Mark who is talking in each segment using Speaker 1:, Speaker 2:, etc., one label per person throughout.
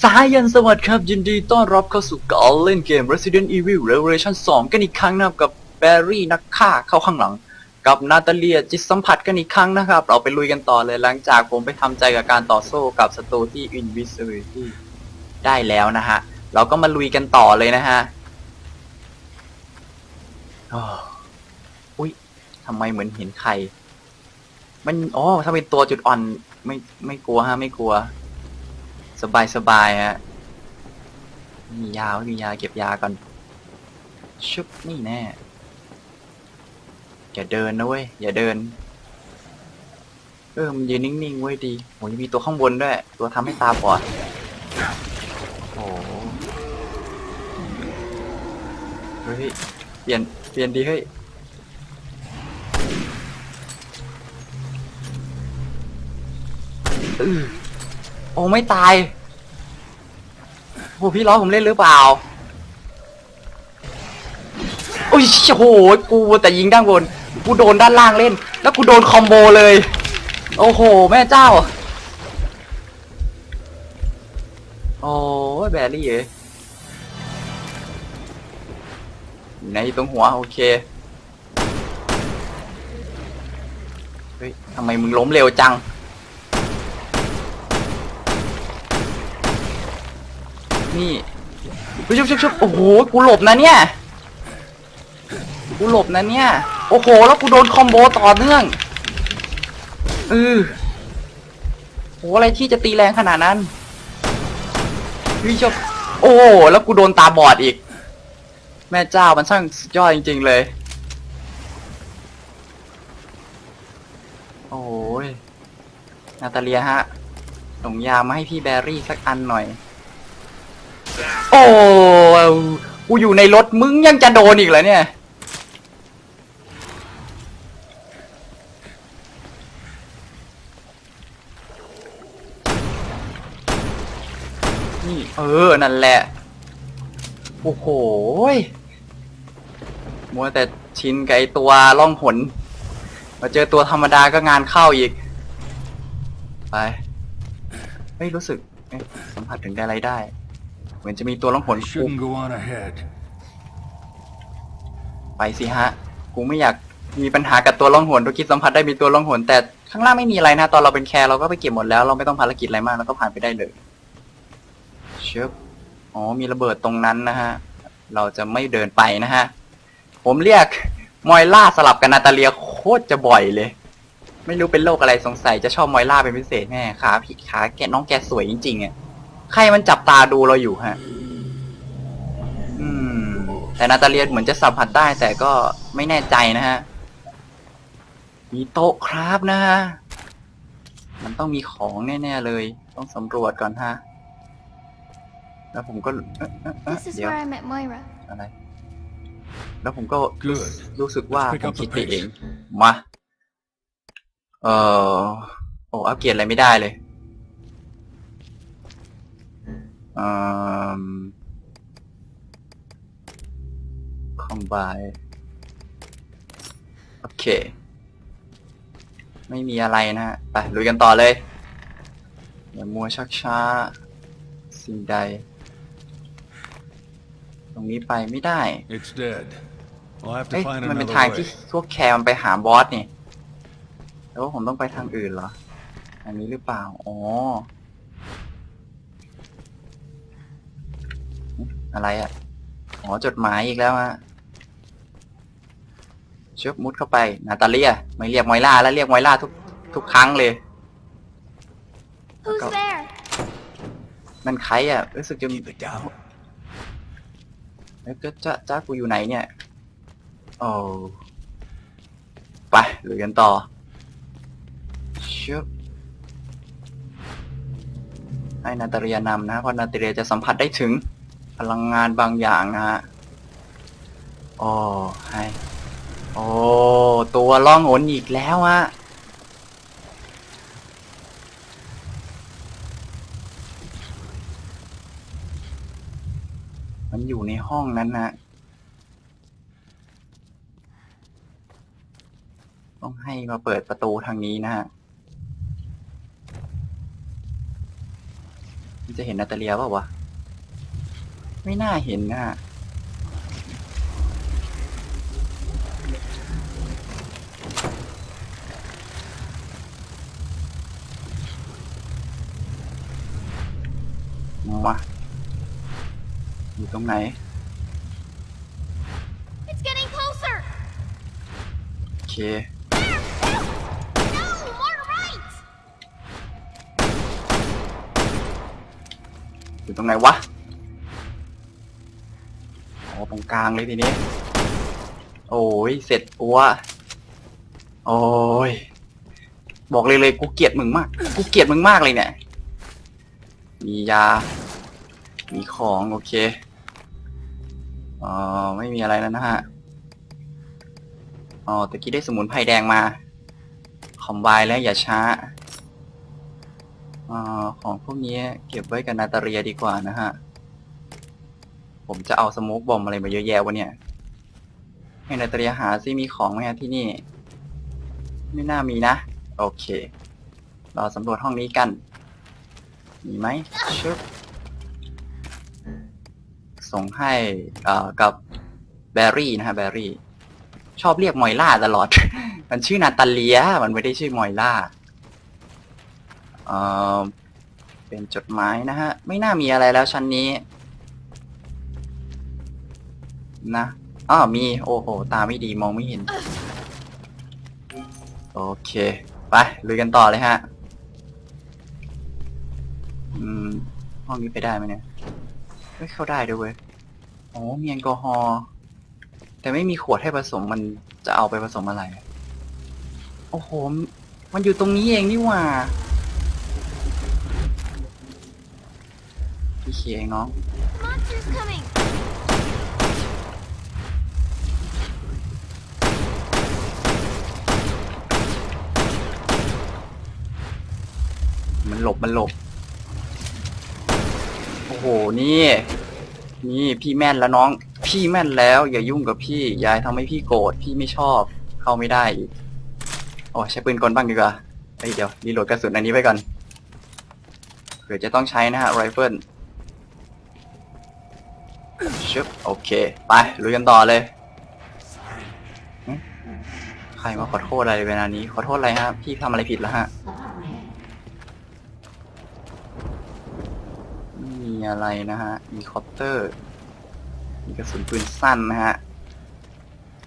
Speaker 1: สายันสวัสดีครับ ยินดีต้อนรับเข้าสู่การเล่นเกม Resident Evil Revelation 2 กันอีกครั้งนะครับกับแบร์รี่นักฆ่าเข้าข้างหลัง กับนาตาเลียจิตสัมผัสกันอีกครั้งนะครับ เราไปลุยกันต่อเลยหลังจากผมไปทำใจกับการต่อสู้กับศัตรูที่ Invisibility ได้แล้วนะฮะ เราก็มาลุยกันต่อเลยนะฮะอุ้ยทำไมเหมือนเห็นใคร มันอ๋อถ้าเป็นตัวจุดอ่อนไม่ไม่กลัวฮะไม่กลัว สบายสบายฮะมียาไม่มียาเก็บยาก่อนชุบนี่แน่อย่าเดินนะเว้ยอย่าเดิน เออมันยืนนิ่งๆเว้ยดีโหยังมีตัวข้างบนด้วย ตัวทำให้ตาบอดโอ้โหเฮ้ยเปลี่ยนเปลี่ยนดีเฮ้ยอือ โอ้ไม่ตายโอ้พี่ล้อผมเล่นหรือเปล่าโอ้ยโอ้โหกูแต่ยิงด้านบนกูโดนด้านล่างเล่น แล้วกูโดนคอมโบเลย โอ้โห แม่เจ้า โอ้ยแบรี่เอในตรงหัว โอเค เฮ้ยทำไมมึงล้มเร็วจัง นี่ชุบชุบชุบโอ้โห กูหลบนะเนี่ย กูหลบนะเนี่ย โอ้โห แล้วกูโดนคอมโบต่อเนื่องเออโหอะไรที่จะตีแรงขนาดนั้นวิชบโอ้โหแล้วกูโดนตาบอดอีก แม่เจ้ามันช่างยอดจริง ๆเลย โอ้ยนาตาเลียฮะส่งยามาให้พี่แบรี่สักอันหน่อย โอ้กูอยู่ในรถมึงยังจะโดนอีกเหรอเนี่ย นี่ เออ นั่นแหละ โอ้โหมัวแต่ชินกับไอตัวล่องหนมาเจอตัวธรรมดาก็งานเข้าอีก ไป ไม่รู้สึกสัมผัสถึงอะไรได้ เหมือนจะมีตัวล่องหน
Speaker 2: I
Speaker 1: กู
Speaker 2: shouldn't go on ahead.
Speaker 1: ไปสิฮะ กูไม่อยากมีปัญหากับตัวล่องหนตัวคิดสัมผัสได้มีตัวล่องหนแต่ข้างล่างไม่มีอะไรนะ ตอนเราเป็นแคร์เราก็ไปเก็บหมดแล้วเราไม่ต้องภารกิจอะไรมากเราก็ผ่านไปได้เลย เชิบอ๋อ มีระเบิดตรงนั้นนะฮะ เราจะไม่เดินไปนะฮะ ผมเรียกมอยล่าสลับกับนาตาเลียโคตรจะบ่อยเลย ไม่รู้เป็นโรคอะไรสงสัยจะชอบมอยล่าเป็นพิเศษแน่ขาผิดขาแกน้องแกสวยจริงๆอะ ใครมันจับตาดูเราอยู่ฮะ อืม แต่นาตาเลียเหมือนจะสัมผัสได้ แต่ก็ไม่แน่ใจนะฮะ มีโต๊ะครับนะฮะ มันต้องมีของแน่ๆเลย ต้องสำรวจก่อนฮะ แล้วผมก็เอ๊ะเอ๊ะเอ๊ะ
Speaker 3: This is
Speaker 1: เดี๋ยว
Speaker 3: where I met Moira.
Speaker 1: อะไร แล้วผมก็
Speaker 2: Good.
Speaker 1: รู้สึกว่า
Speaker 2: Let's pick
Speaker 1: ผม
Speaker 2: up
Speaker 1: คิด
Speaker 2: the
Speaker 1: ไปเอง
Speaker 2: pace.
Speaker 1: มา เอ่อ โอ้ อัปเกรดอะไรไม่ได้เลย คอมไบโอเค ไม่มีอะไรนะฮะไปลุยกันต่อเลย อย่ามัวชักช้า สิ่งใด ตรงนี้ไปไม่ได้
Speaker 2: It's dead. I'll have
Speaker 1: เอ้
Speaker 2: to
Speaker 1: ย
Speaker 2: find
Speaker 1: มันเป็น
Speaker 2: another
Speaker 1: ทางที่
Speaker 2: way.
Speaker 1: พวกแคร์มันไปหาบอสนี่ แล้วว่าผมต้องไปทางอื่นเหรอ อันนี้หรือเปล่า อ๋อ อะไรอะ่ะอ๋อจดหมายอีกแล้วฮะเชือบมุดเข้าไป นาตาเลีย ไม่เรียกมอยล่าแล้วเรียกมอยล่าทุกทุกครั้งเลย
Speaker 3: Who's
Speaker 1: Go.
Speaker 3: there?
Speaker 1: นั่นใครอะ่ะรู้สึกจะ
Speaker 2: Keep it down.
Speaker 1: แล้วก็จ้าจ้ากูอยู่ไหนเนี่ยโอ้ไปลุยกันต่อชึบให้นาตาเรียนำนะเพราะนาตาเรียจะสัมผัสได้ถึง พลังงานบางอย่างนะฮะโอ้ให้โอ้ตัวล่องหนอีกแล้วฮะมันอยู่ในห้องนั้นนะต้องให้มาเปิดประตูทางนี้นะฮะจะจะเห็นนาตาเลียเปล่าวะ ไม่น่าเห็นนะฮะมาอยู่ตรงไหน
Speaker 3: It's getting closer!
Speaker 1: โอเค
Speaker 3: No! More right!
Speaker 1: อยู่ตรงไหนวะอ๋อต รงกลางเลยทีนี้ โอ้ยเสร็จปัวโอ้ย บอกเลยเลยกูเกลียดมึงมาก กูเกลียดมึงมากเลยเนี่ย มียา มีของโอเคอ๋อไม่มีอะไรแล้วนะฮะ อ๋อตะกี้ได้สมุนไพรแดงมา คอมไบแล้วอย่าช้าอ่าของพวกนี้เก็บไว้กับนาตาเรียดีกว่านะฮะ ผมจะเอาสโมุกบอมอะไรมาเยอะแยะวะเนี่ยให้นาตาเรียหาซิมีของไหมฮะที่นี่ ไม่น่ามีนะ โอเค เราสำรวจห้องนี้กัน มีไหมชึบส่งให้เอ่อกับแบรี่นะฮะแบรี่ ชอบเรียกมอยล่าตลอด มันชื่อนาตาเลีย มันไม่ได้ชื่อมอยล่าเอ่อเป็นจดหมายนะฮะ ไม่น่ามีอะไรแล้วชั้นนี้ นะอ้าวมีโอ้โห ตาไม่ดีมองไม่เห็น โอเค ไปลุยกันต่อเลยฮะ อืม ห้องนี้ไปได้ไหมเนี่ยไม่เข้าได้ด้วยเว้ยโอ้มีแอลกอฮอล์แต่ไม่มีขวดให้ผสมมันจะเอาไปผสมอะไร โอ้โห มันอยู่ตรงนี้เองนี่หว่าพี่เคเองน้อง
Speaker 3: Monster's coming!
Speaker 1: มันหลบมันหลบ โอ้โห นี่ นี่พี่แม่นแล้วน้อง พี่แม่นแล้ว อย่ายุ่งกับพี่ยายทำให้พี่โกรธพี่ไม่ชอบ เข้าไม่ได้อีกโอ้ใช้ปืนกลบ้างดีกว่าเฮ้ยเดี๋ยวรีโหลดกระสุนอันนี้ไว้ก่อนเผื่อจะต้องใช้นะฮะไรเฟิลชึบโอเค ไปลุยกันต่อเลยใครมาขอโทษอะไรเวลานี้ ขอโทษอะไรฮะ พี่ทำอะไรผิดแล้วฮะ ไมีอะไรนะฮะ มีคอปเตอร์ มีกระสุนปืนสั้นนะฮะ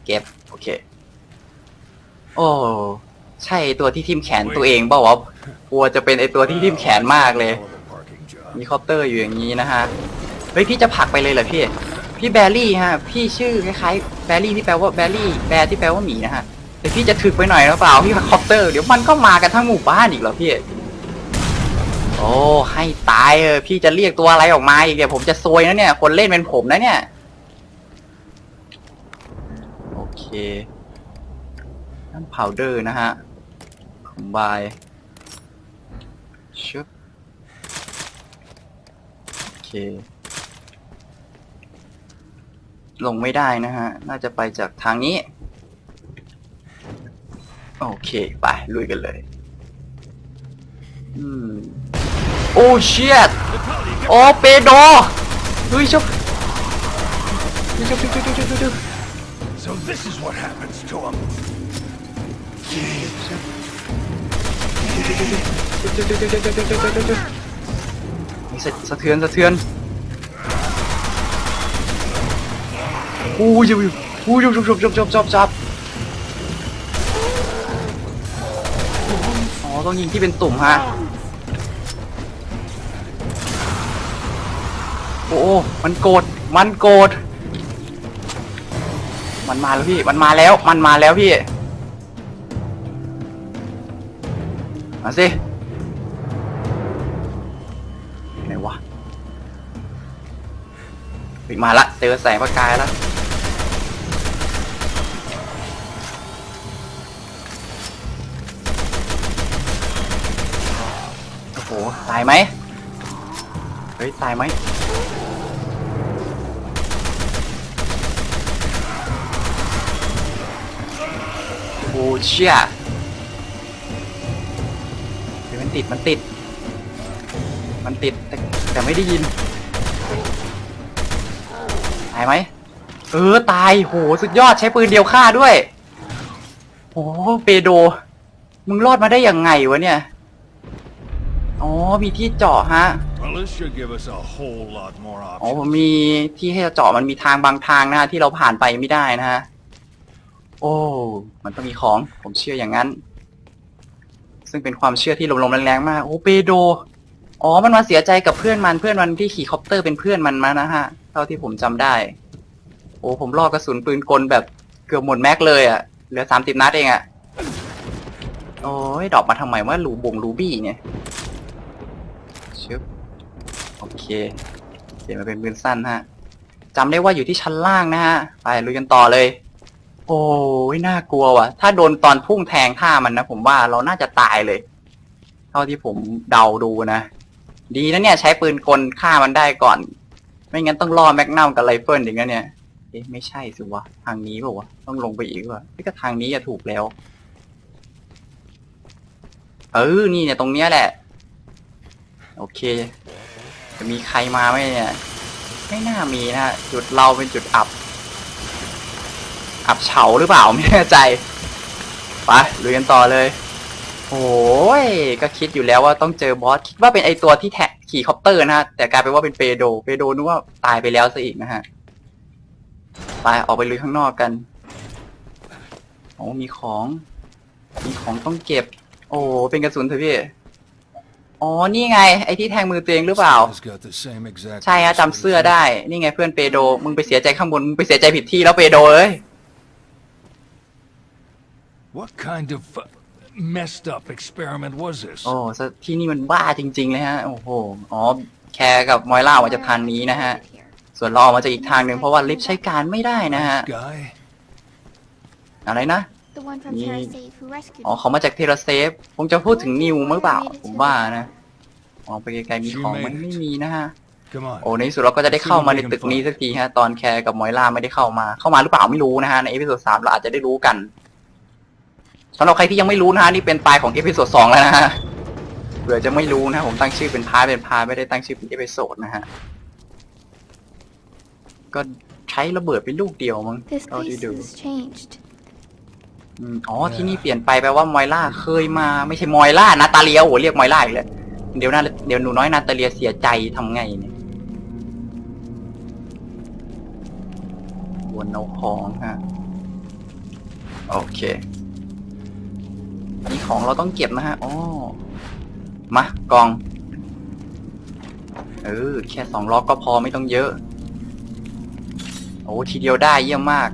Speaker 1: เก็บ โอเค โอ้ ใช่ตัวที่ทิ่มแขนตัวเองเปล่าวะกลัวจะเป็นไอตัวที่ทิ่มแขนมากเลย มีคอปเตอร์อยู่อย่างนี้นะฮะ เฮ้ยพี่จะผักไปเลยเหรอพี่ พี่แบรี่ฮะ พี่ชื่อคล้ายๆแบรี่ที่แปลว่าแบรี่ แบร์ที่แปลว่าหมีนะฮะแต่พี่จะถึกไปหน่อยหรือเปล่าพี่คอปเตอร์ เดี๋ยวมันก็มากันทั้งหมู่บ้านอีกเหรอพี่ โอ้ให้ตายเออพี่จะเรียกตัวอะไรออกมาอีกเดี๋ยวผมจะซวยนะเนี่ย คนเล่นเป็นผมนะเนี่ย โอเคนั่นพาวเดอร์นะฮะคอมไบชึบโอเค ลงไม่ได้นะฮะ น่าจะไปจากทางนี้ โอเค ไป ลุยกันเลย อืม โอ้เชียดโอ้เปโดเฮ้ยชุบเฮ้ยชุบชุบชุบชุบชุบชุบ
Speaker 2: So this is what happens to him.
Speaker 1: มีสะสะเทือนสะเทือนอู้ยอยู่อู้ยจบจบจบจบจบจบอ๋อต้องยิงที่เป็นตุ่มฮะ โอ้มันโกรธมันโกรธมันมาแล้วพี่ มันมาแล้ว มันมาแล้วพี่ มาสิไหนวะเฮ้ยมาละ เจอแสงประกายแล้วโอ้โห ตายไหม เฮ้ย ตายไหมโอ้เชี่ยเฮ้ยมันติด มันติด มันติด แต่แต่ไม่ได้ยิน ตายไหม เออ ตาย โห สุดยอด ใช้ปืนเดียวฆ่าด้วย โอ้เปโด มึงรอดมาได้ยังไงวะเนี่ย อ๋อ มีที่เจาะฮะ
Speaker 2: Well, this should give us a whole lot more
Speaker 1: อ๋อม
Speaker 2: options.
Speaker 1: มีที่ให้เจาะมันมีทางบางทางนะฮะที่เราผ่านไปไม่ได้นะฮะ โอ้ มันต้องมีของ ผมเชื่ออย่างนั้น ซึ่งเป็นความเชื่อที่ลมๆแรงๆมาก โอ้เปโด อ๋อ มันมาเสียใจกับเพื่อนมัน เพื่อนมันที่ขี่คอปเตอร์เป็นเพื่อนมันมานะฮะ เท่าที่ผมจำได้ โอ้ ผมลอกกระสุนปืนกลแบบเกือบหมดแม็กเลยอะเหลือสามสิบนัดเองอะโอ้ยดรอกมาทำไมว่าหลูบงลูบี้เนี่ย อเคเปลี่ยนมาเป็นปืนสั้นฮะจำได้ว่าอยู่ที่ชั้นล่างนะฮะ ไปลุยกันต่อเลย โอ้ยน่ากลัวว่ะ ถ้าโดนตอนพุ่งแทงท่ามันนะผมว่าเราน่าจะตายเลย เท่าที่ผมเดาดูนะ ดีนะเนี่ย ใช้ปืนกลฆ่ามันได้ก่อน ไม่งั้นต้องล่อแม็กนัมกับไรเฟิลอย่างเงี้ยเนี่ยเอ๊ะไม่ใช่สิวะ ทางนี้เปล่าวะ ต้องลงไปอีกวะนี่ก็ทางนี้จะถูกแล้ว เออ นี่เนี่ยตรงเนี้ยแหละ โอเค จะมีใครมาไหมเนี่ย ไม่น่ามีนะฮะจุดเราเป็นจุดอับ อับเฉาหรือเปล่าไม่แน่ใจไปลุยกันต่อเลยโอ้ยก็คิดอยู่แล้วว่าต้องเจอบอสคิดว่าเป็นไอตัวที่แท็กขี่คอปเตอร์นะฮะแต่กลายเป็นว่าเป็นเปโดเปโดนึกว่าตายไปแล้วซะอีกนะฮะไปออกไปลุยข้างนอกกันโอ้มีของ มีของต้องเก็บ โอ้เป็นกระสุนเถอะพี่ อ๋อ นี่ไง ไอที่แทงมือตัวเองหรือเปล่า
Speaker 2: He's got the same exact
Speaker 1: ใช่ฮะ
Speaker 2: place
Speaker 1: จำเสื้อได้ นี่ไงเพื่อนเปโดมึงไปเสียใจข้างบน มึงไปเสียใจผิดที่แล้วเปโดเอ้ย
Speaker 2: What kind of uh, messed up experiment was this?
Speaker 1: โอ้ซะที่นี่มันบ้าจริง ๆ เลยฮะ โอ้โห อ๋อ แคร์กับมอยล่าออกมาจากทางนี้นะฮะ ส่วนเราออกมาจากอีกทางหนึ่งเพราะว่าลิฟต์ใช้การไม่ได้นะฮะ
Speaker 2: Guy?
Speaker 1: อะไรนะ
Speaker 3: The one from
Speaker 1: Yeah.
Speaker 3: Terrasafe who rescued
Speaker 1: อ๋อ
Speaker 3: me.
Speaker 1: เขามาจากเทราเซฟคงจะพูดถึงนิวมั้งเปล่า ผมว่านะมองไปไกลๆมีของไหมันไม่มีนะฮะ
Speaker 2: Come on.
Speaker 1: โอ้ในที่สุดเราก็จะได้เข้ามาในตึกนี้สักทีฮะ ตอนแคร์กับมอยล่าไม่ได้เข้ามา เข้ามาหรือเปล่าไม่รู้นะฮะ ในเอพิโซดสามเราอาจจะได้รู้กันสำหรับใครที่ยังไม่รู้นะฮะนี่เป็นปลายของเอพิโซดสองแล้วนะฮะเผื่อจะไม่รู้นะผมตั้งชื่อเป็นพาร์ทเป็นพาร์ทไม่ได้ตั้งชื่อเป็นเอพิโซดนะฮะ ก็ใช้ระเบิดเป็นลูกเดียวมั้ง
Speaker 3: This
Speaker 1: เท่าที่
Speaker 3: place
Speaker 1: ดู
Speaker 3: has changed.
Speaker 1: อืมอ๋อที่นี่เปลี่ยนไปแปลว่ามอยล่าเคยมา ไม่ใช่มอยล่านาตาเลียโอ้โหเรียกมอยล่าอีกเลยเดี๋ยวนาเดี๋ยวหนูน้อยนาตาเลียเสียใจทำไงเนี่ยวนเอาของฮะโอเคนี่ของเราต้องเก็บนะฮะอ๋อมากอง เออ แค่สองล็อกก็พอไม่ต้องเยอะ โอ้ทีเดียวได้เยี่ยมมาก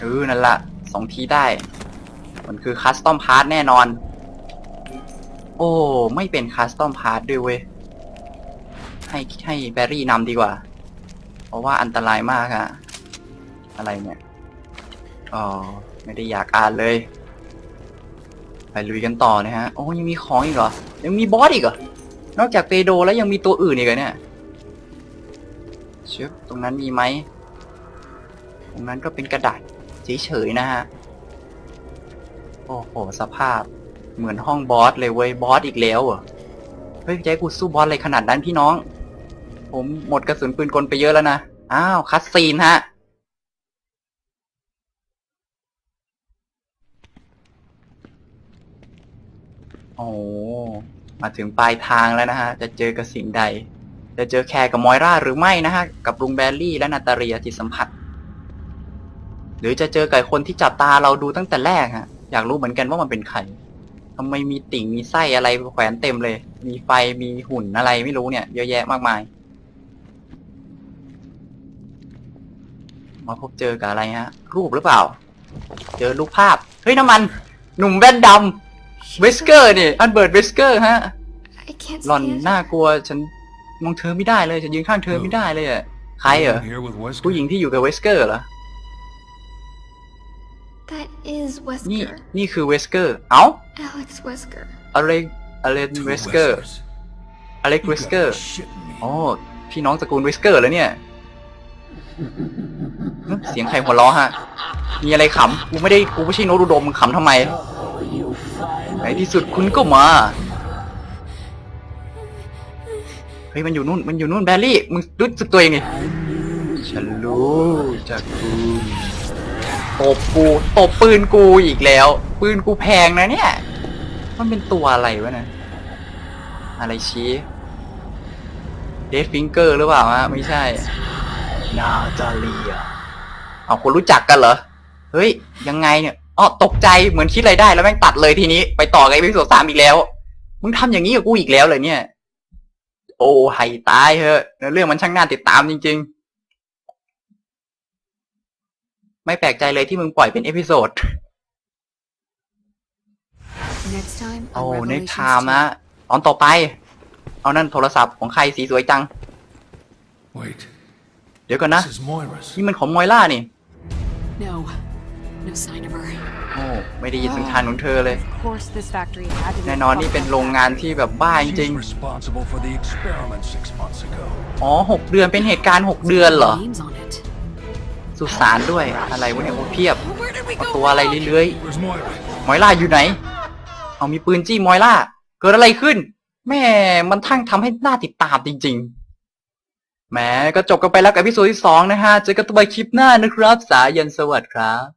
Speaker 1: เออนั่นละสองทีได้ มันคือคัสตอมพาร์ทแน่นอน โอ้ ไม่เป็นคัสตอมพาร์ทด้วยเว้ย ให้ให้แบรี่นำดีกว่า เพราะว่าอันตรายมากอะอะไรเนี่ยอ๋อไม่ได้อยากอ่านเลย ไปลุยกันต่อนะฮะ โอ้ยังมีของอีกเหรอ ยังมีบอสอีกเหรอ นอกจากเปโดแล้วยังมีตัวอื่นอีกเหรอเนี่ยเชืบตรงนั้นมีไหม ตรงนั้นก็เป็นกระดาษ เฉยๆนะฮะ โอ้โห สภาพเหมือนห้องบอสเลยเว้ย บอสอีกแล้วเหรอ เฮ้ยใจกูสู้บอสอะไรขนาดนั้นพี่น้อง ผมหมดกระสุนปืนกลไปเยอะแล้วนะ อ้าว คัดซีนฮะโอ้มาถึงปลายทางแล้วนะฮะ จะเจอกับสิ่งใด จะเจอแคร์กับมอยราหรือไม่นะฮะ กับลุงแบลลี่และนาตาเรียจิตสัมผัส หรือจะเจอกับคนที่จับตาเราดูตั้งแต่แรกฮะ อยากรู้เหมือนกันว่ามันเป็นใครทำไมมีติ่งมีไส้อะไรแขวนเต็มเลย มีไฟมีหุ่นอะไรไม่รู้เนี่ย เยอะแยะมากมาย มาพบเจอกับอะไรฮะ รูปหรือเปล่า เจอรูปภาพ เฮ้ยน้ำมัน หนุ่มแว่นดำวิสเกอร์นี่ อันเบิร์ดวิสเกอร์ฮะ
Speaker 3: I can't
Speaker 1: หล่อน
Speaker 3: stand
Speaker 1: น่ากลัวฉันมองเธอไม่ได้เลยฉันยืนข้างเธอไม่ได้เลยอะใครเหรอ
Speaker 2: Here with Wesker?
Speaker 1: ผู้หญิงที่อยู่กับเวสเกอร์เหรอ
Speaker 3: That is
Speaker 1: นี่
Speaker 3: Wesker.
Speaker 1: นี่คือเวสเกอร์เอ้า
Speaker 3: Alex Wesker.
Speaker 1: อะไรอะไร
Speaker 2: Two
Speaker 1: เวสเกอร์
Speaker 2: Weskers.
Speaker 1: อเล็ก
Speaker 2: You
Speaker 1: เวสเกอ
Speaker 2: gotta
Speaker 1: ร์
Speaker 2: be shitting me.
Speaker 1: อ๋อพี่น้องตระกูลเวสเกอร์แล้วเนี่ยหึเสียงใครหัวเราะฮะ มีอะไรขำ กูไม่ได้ กูไม่ใช่โนตอุดมมึงขำทำไม ในที่สุดคุณก็มาฮ้ย มันอยู่นู่น มันอยู่นู่นแบลลี่ มึงรู้สึกตัวเองไงฉันรู้จากกู ตบกูตบปืนกูอีกแล้ว ปืนกูแพงนะเนี่ย มันเป็นตัวอะไรวะเนะอะไรชี้เดฟฟิงเกอร์หรือเปล่าฮะไม่ใช่นาตาเลียเอาคนรู้จักกันเหรอ เฮ้ย ยังไงเนี่ยอ๋อตกใจเหมือนคิดอะไรได้แล้วแม่งตัดเลยทีนี้ ไปต่อกับเอพิโซดสามอีกแล้ว มึงทำอย่างนี้กับกูอีกแล้วเลยเนี่ย โอ้ให้ตายเถอะเนื้อเรื่องมันช่างน่าติดตามจริง ๆ ไม่แปลกใจเลยที่มึงปล่อยเป็นเอพิโซด
Speaker 4: Next time,
Speaker 1: โอ้
Speaker 4: on
Speaker 1: เน็ก
Speaker 4: Revelations
Speaker 1: ไทม์นะ ตอนต่อไป เอานั่นโทรศัพท์ของใครสีสวยจัง
Speaker 2: Wait,
Speaker 1: เดี๋ยวก่อนนะ
Speaker 2: this is Moira's.
Speaker 1: นี่มันของมอยล่านี่
Speaker 4: 2. No, no sign of her.
Speaker 1: โอ้ไม่ได้ยินสัญญาณของเธอเลย
Speaker 5: Of course, this factory had to be
Speaker 1: แน่นอนนี่เป็นโรงงานที่แบบบ้าจ
Speaker 2: She's
Speaker 1: ริง
Speaker 2: responsible for the experiment six months ago.
Speaker 1: ๆอ๋อหกเดือนเป็นเหตุการณ์หกเดือนเหรอ
Speaker 4: Names on it.
Speaker 1: สุสานด้วยอะไรวะเนี่ยโอ้เพียบ
Speaker 4: Where did we
Speaker 1: เอาตัวอะไรเลื้อย
Speaker 2: Where's Moira?
Speaker 1: ๆมอยล่าอยู่ไหน เอามีปืนจี้มอยล่า เกิดอะไรขึ้น แม่มันทั้งทำให้น่าติดตามจริง ๆแหมก็จบกันไปแล้วกับพิโซดที่สองนะฮะเจอกันตัวใหม่คลิปหน้านะครับ สายันสวัสดีครับ